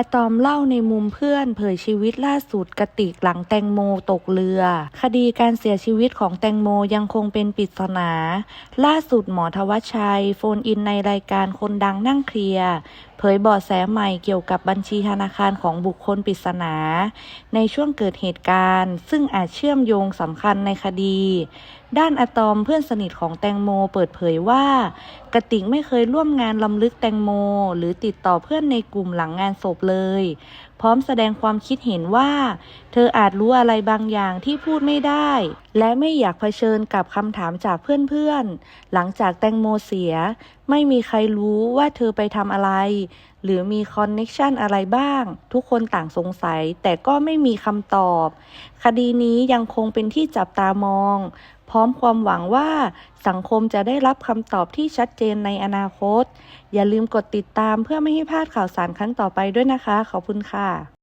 อตอมเล่าในมุมเพื่อนเผยชีวิตล่าสุดกระติกหลังแตงโมตกเรือ คดีการเสียชีวิตของแตงโมยังคงเป็นปริศนา ล่าสุดหมอทวัชชัย โฟนอินในรายการคนดังนั่งเคลียร์ เผยบาะแสใหม่เกี่ยวกับบัญชีธนาคารของบุคคลปริศนา ในช่วงเกิดเหตุการณ์ ซึ่งอาจเชื่อมโยงสำคัญในคดี ด้านอะตอมเพื่อนสนิทของแตงโมเปิดเผยว่ากระติกไม่เคยร่วมงานลำลึกแตงโม หรือติดต่อเพื่อนในกลุ่มหลังงานศพเลย พร้อมแสดงความคิดเห็นว่า เธออาจรู้อะไรบางอย่างที่พูดไม่ได้และไม่อยากเผชิญกับคำถามจากเพื่อนๆ หลังจากแตงโมเสีย ไม่มีใครรู้ว่าเธอไปทำอะไร หรือมีคอนเน็กชันอะไรบ้าง ทุกคนต่างสงสัย แต่ก็ไม่มีคำตอบ คดีนี้ยังคงเป็นที่จับตามอง พร้อมความหวังว่าสังคมจะได้รับคำตอบที่ชัดเจนในอนาคต อย่าลืมกดติดตามเพื่อไม่ให้พลาดข่าวสารครั้งต่อไปด้วยนะคะ ขอบคุณค่ะ